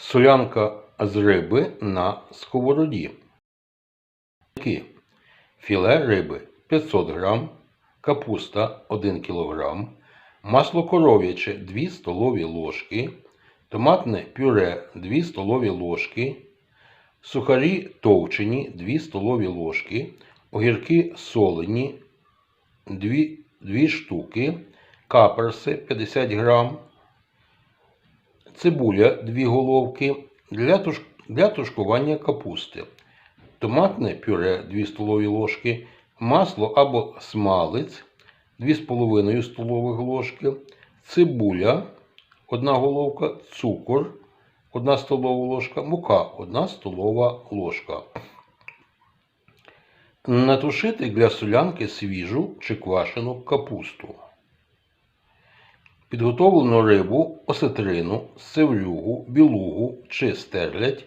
Солянка з риби на сковороді. Філе риби 500 г, капуста 1 кг, масло коров'яче 2 столові ложки, томатне пюре 2 столові ложки, сухарі товчені 2 столові ложки, огірки солені 2, 2 штуки, каперси 50 грам, цибуля 2 головки для, туш... для тушкування капусти, томатне пюре 2 столові ложки, масло або смалець 2,5 столових ложки, цибуля 1 головка, цукор 1 столова ложка, мука 1 столова ложка. Натушити для солянки свіжу чи квашену капусту. Підготовлену рибу, осетрину, севрюгу, білугу чи стерлядь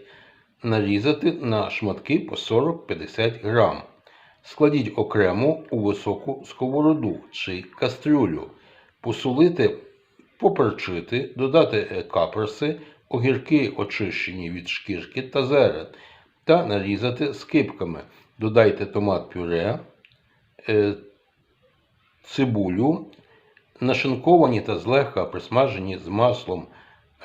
нарізати на шматки по 40-50 грам. Складіть окремо у високу сковороду чи кастрюлю, посолити, поперчити, додати е, каперси, огірки очищені від шкірки та зерен та нарізати скибками. Додайте томат пюре, е, цибулю, нашинковані та злегка присмажені з маслом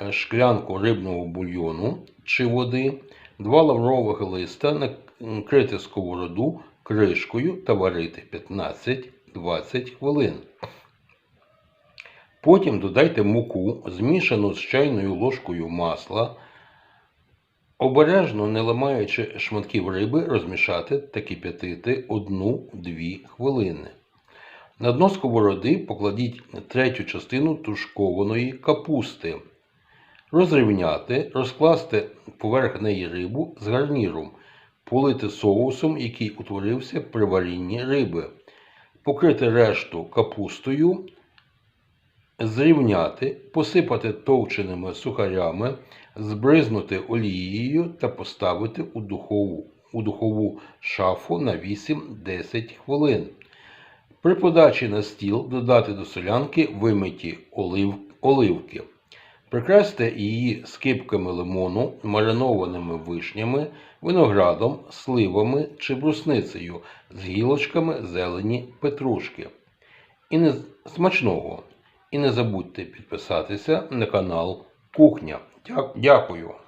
е, шклянку рибного бульйону чи води, два лаврових листа, накрити сковороду кришкою та варити 15-20 хвилин. Потім додайте муку, змішану з чайною ложкою масла. Обережно, не ламаючи шматків риби, розмішати та кип'ятити 1-2 хвилини. На дно сковороди покладіть третю частину тушкованої капусти. Розрівняти, розкласти поверх неї рибу з гарніром, полити соусом, який утворився при варінні риби, покрити решту капустою, зрівняти, посипати товченими сухарями, збризнути олією та поставити у духову, у духову шафу на 8-10 хвилин. При подачі на стіл додати до солянки вимиті олив, оливки. Прикрасьте її скипками лимону, маринованими вишнями, виноградом, сливами чи брусницею з гілочками зелені петрушки. І не смачного! І не забудьте підписатися на канал Кухня. Дякую!